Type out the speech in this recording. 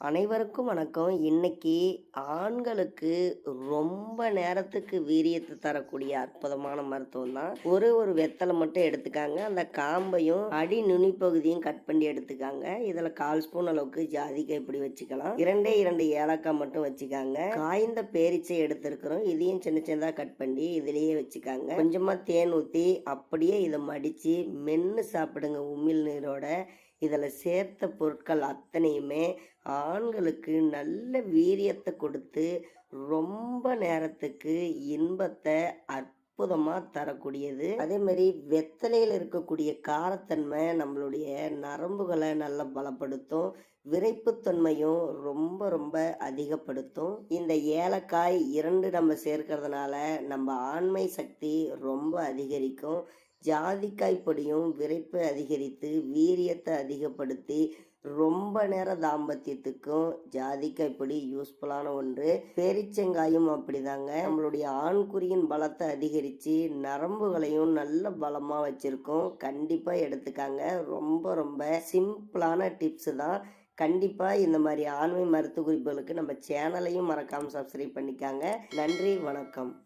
அனைவருக்கும் வணக்கம். இன்னைக்கு ஆண்களுக்கு ரொம்ப நேரத்துக்கு வீரியத்தை தரக்கூடிய அற்புதமான மருத்துவம் தான். ஒரு ஒரு வெத்தலை மட்டும் எடுத்துக்காங்க. அந்த காம்பையும் அடி நுனி பகுதியும் கட் பண்ணி எடுத்துக்காங்க. இதுல கால் ஸ்பூன் அளவுக்கு ஜாதிக்காய் இப்படி வச்சுக்கலாம். இரண்டே இரண்டு ஏலக்காய் மட்டும் வச்சுக்காங்க. காய்ந்த பேரிச்சை எடுத்திருக்கிறோம். இதையும் சின்ன சின்னதா கட் பண்ணி இதுலயே வச்சுக்காங்க. கொஞ்சமா தேன் ஊத்தி அப்படியே இதை மடிச்சு மென்று சாப்பிடுங்க உமிழ் நீரோட இதில் சேர்த்த பொருட்கள் அத்தனையுமே ஆண்களுக்கு நல்ல வீரியத்தை கொடுத்து ரொம்ப நேரத்துக்கு இன்பத்தை அற்புதமாக தரக்கூடியது. அதே மாதிரி வெத்தலையில் இருக்கக்கூடிய காரத்தன்மை நம்மளுடைய நரம்புகளை நல்லா பலப்படுத்தும் விரைப்புத்தன்மையும் ரொம்ப ரொம்ப அதிகப்படுத்தும். இந்த ஏலக்காய் இரண்டு நம்ம சேர்க்கறதுனால நம்ம ஆண்மை சக்தி ரொம்ப அதிகரிக்கும். ஜாதிக்காய் பொடியும் விரைப்பை அதிகரித்து வீரியத்தை அதிகப்படுத்தி ரொம்ப நேர தாம்பத்தியத்துக்கும் ஜாதிக்காய் பொடி யூஸ்ஃபுல்லான ஒன்று. பேரிச்சங்காயும் அப்படிதாங்க. நம்மளுடைய ஆண்குறியின் பலத்தை அதிகரித்து நரம்புகளையும் நல்ல பலமாக வச்சுருக்கோம். கண்டிப்பாக எடுத்துக்காங்க. ரொம்ப ரொம்ப சிம்பிளான டிப்ஸு தான். கண்டிப்பாக இந்த மாதிரி ஆண்மை மருத்துவ குறிப்புகளுக்கு நம்ம சேனலையும் மறக்காமல் சப்ஸ்கிரைப் பண்ணிக்காங்க. நன்றி வணக்கம்.